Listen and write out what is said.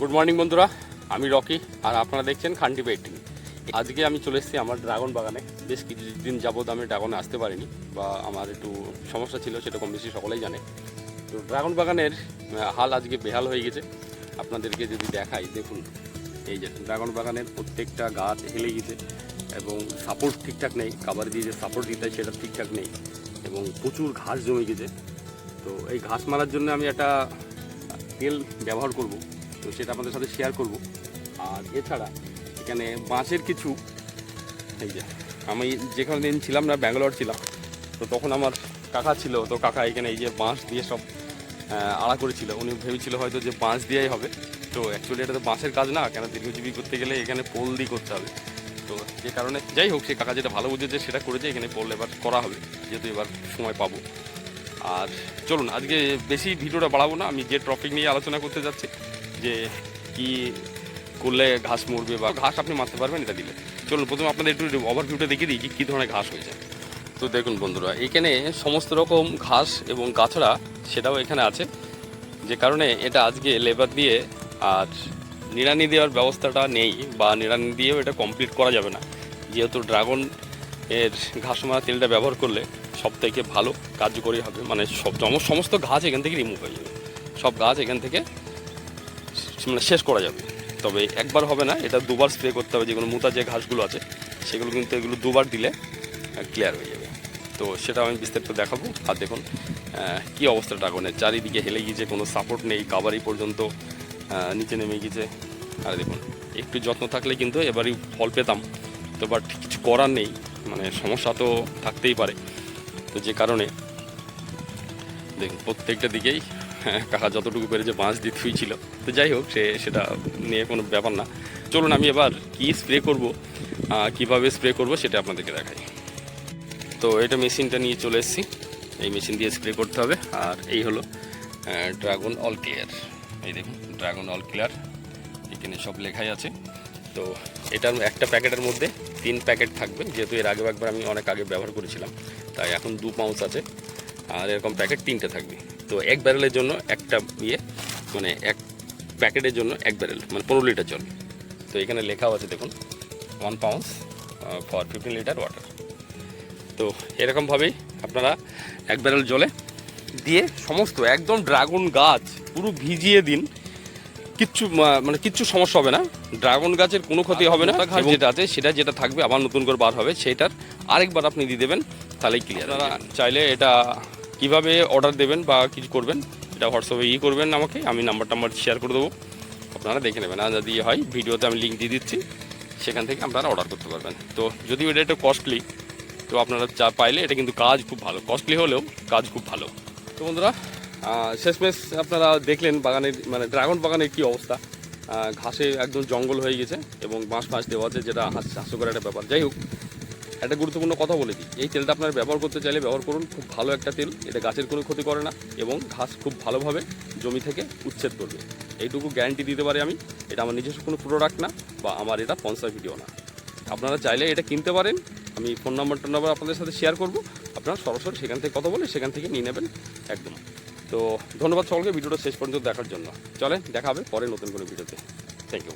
Good morning বন্ধুরা। আমি Rocky, আর আপনারা দেখছেন খান্টি পেট্টি আজকে আমি চলে এসেছি আমার ড্রাগন বাগানে। বেশ কিছুদিন যাবৎ আমি ড্রাগনে আসতে পারিনি, বা আমার একটু সমস্যা ছিল, সেটা কম বেশি সকলেই জানে। তো ড্রাগন বাগানের হাল আজকে বেহাল হয়ে গেছে। আপনাদেরকে যদি দেখাই, দেখুন, এই যে ড্রাগন বাগানের প্রত্যেকটা গাছ হেলে গেছে, এবং সাপোর্ট ঠিকঠাক নেই কাবার দিয়ে যে সাপোর্ট দিতে হয়, সেটা ঠিকঠাক নেই, এবং প্রচুর ঘাস জমে গেছে। তো এই ঘাস মারার জন্য আমি একটা তেল ব্যবহার করব। তো সেটা আপনাদের সাথে শেয়ার করব। আর এছাড়া এখানে বাঁশের কিছু, এই যে, আমি যেখানে দিন ছিলাম না, ব্যাঙ্গালোর ছিলাম, তো তখন আমার কাকা ছিল, তো কাকা এখানে এই যে বাঁশ দিয়ে সব আড়া করেছিল। উনি ভেবেছিল হয়তো যে বাঁশ দিয়েই হবে। তো অ্যাকচুয়ালি এটা তো বাঁশের কাজ না, কেন দীর্ঘজীবী করতে গেলে এখানে পোল দিয়ে করতে হবে। তো যে কারণে, যাই হোক, সে কাকা যেটা ভালো বুঝেছে, সেটা করেছে, এখানে পোল এবার করা হবে, যেহেতু এবার সময় পাবো। আর চলুন, আজকে বেশি ভিডিওটা বাড়াবো না, আমি যে টপিক নিয়ে আলোচনা করতে যাচ্ছি যে কি করলে ঘাস মরবে বা ঘাস আপনি মারতে পারবেন এটা দিলে। চলুন, প্রথমে আপনাদের একটু ওভারভিউটা দেখিয়ে দিই কি ধরনের ঘাস হয়েছে। তো দেখুন বন্ধুরা, এখানে সমস্ত রকম ঘাস এবং গাছড়া সেটাও এখানে আছে। যে কারণে এটা আজকে লেবার দিয়ে আর নিড়ানি দেওয়ার ব্যবস্থাটা নেই বা নিড়ানি দিয়েও এটা কমপ্লিট করা যাবে না। যেহেতু ড্রাগন এর ঘাস মারা তেলটা ব্যবহার করলে সব থেকে ভালো, কার্যকরী হবে। মানে সব সমস্ত গাছ এখান থেকে রিমুভ হয়ে যাবে। সব গাছ এখান থেকে মানে শেষ করা যাবে। তবে একবার হবে না, এটা দুবার স্প্রে করতে হবে, যেগুলো মুতা যে ঘাসগুলো আছে, সেগুলো কিন্তু এগুলো দুবার দিলে ক্লিয়ার হয়ে যাবে। তো সেটা আমি বিস্তারিত দেখাবো, আর দেখুন কি অবস্থা ড্রাগনের। চারিদিকে হেলে গিয়েছে, কোনো সাপোর্ট নেই কাবারি পর্যন্ত নিচে নেমে গিয়েছে। আর দেখুন, একটু যত্ন থাকলে কিন্তু এবারই ফল পেতাম। তো বাট কিছু করার নেই মানে সমস্যা তো থাকতেই পারে। তো যে কারণে, দেখুন, প্রত্যেকটা দিকেই কাকা যতটুকু পেরেছে বাঁশ দিয়ে থুইছিল তো যাই হোক, সে সেটা নিয়ে কোনো ব্যাপার না। চলুন, আমি এবার কি স্প্রে করব কীভাবে স্প্রে করব সেটা আপনাদেরকে দেখাই। তো এটা মেশিনটা নিয়ে চলে এসেছি। এই মেশিন দিয়ে স্প্রে করতে হবে। আর এই হলো ড্রাগন অল ক্লিয়ার এই দেখুন ড্রাগন অল ক্লিয়ার এখানে সব লেখাই আছে। তো এটার একটা প্যাকেটের মধ্যে তিন প্যাকেট থাকবে। যেহেতু এর আগে একবার আমি অনেক আগে ব্যবহার করেছিলাম, তাই এখন দু পাউচ আছে। আর এরকম প্যাকেট তিনটে থাকবে। তো এক ব্যারেলের জন্য একটা ইয়ে মানে এক প্যাকেটের জন্য এক ব্যারেল মানে পনেরো লিটার জল। তো এখানে লেখাও আছে দেখুন one pounds for fifteen litre water তো এরকমভাবেই আপনারা এক ব্যারেল জলে দিয়ে সমস্ত একদম ড্রাগন গাছ পুরো ভিজিয়ে দিন। কিচ্ছু মানে কিচ্ছু সমস্যা হবে না। ড্রাগন গাছের কোনো ক্ষতি হবে না। যেটা আছে সেটা যেটা থাকবে আবার নতুন করে বার হবে সেটার আরেকবার আপনি দিয়ে দেবেন তাহলেই ক্লিয়ার চাইলে এটা কীভাবে অর্ডার দেবেন বা কিছু করবেন, এটা হোয়াটসঅ্যাপে ই করবেন আমাকে, আমি নাম্বার টাম্বার শেয়ার করে দেবো। আপনারা দেখে নেবেন। আর যদি হয়, ভিডিওতে আমি লিঙ্ক দিয়ে দিচ্ছি, সেখান থেকে আপনারা অর্ডার করতে পারবেন। তো যদিও এটা একটু কস্টলি তো আপনারা চা পাইলে, এটা কিন্তু কাজ খুব ভালো। কস্টলি হলেও কাজ খুব ভালো। তো বন্ধুরা শেষমেশ আপনারা দেখলেন বাগানের মানে ড্রাগন বাগানের কি অবস্থা। ঘাসে একদম জঙ্গল হয়ে গেছে এবং বাঁশ ফাঁস দেওয়া আছে, যেটা হাস- হাস্যকর একটা ব্যাপার। যাই হোক একটা গুরুত্বপূর্ণ কথা বলে দিই। এই তেলটা আপনারা ব্যবহার করতে চাইলে ব্যবহার করুন, খুব ভালো একটা তেল। এটা গাছের কোনো ক্ষতি করে না এবং ঘাস খুব ভালোভাবে জমি থেকে উচ্ছেদ করবে। এইটুকু গ্যারান্টি দিতে পারি আমি। এটা আমার নিজস্ব কোনো প্রোডাক্ট না বা আমার এটা স্পন্সর ভিডিও না। আপনারা চাইলে এটা কিনতে পারেন। আমি ফোন নাম্বারটা নাম্বার আপনাদের সাথে শেয়ার করব। আপনারা সরাসরি সেখান থেকে কথা বলে সেখান থেকে নিয়ে নেবেন একদম। তো ধন্যবাদ সকলকে ভিডিওটা শেষ পর্যন্ত দেখার জন্য। চলে দেখা হবে পরে নতুন কোনো ভিডিওতে থ্যাংক ইউ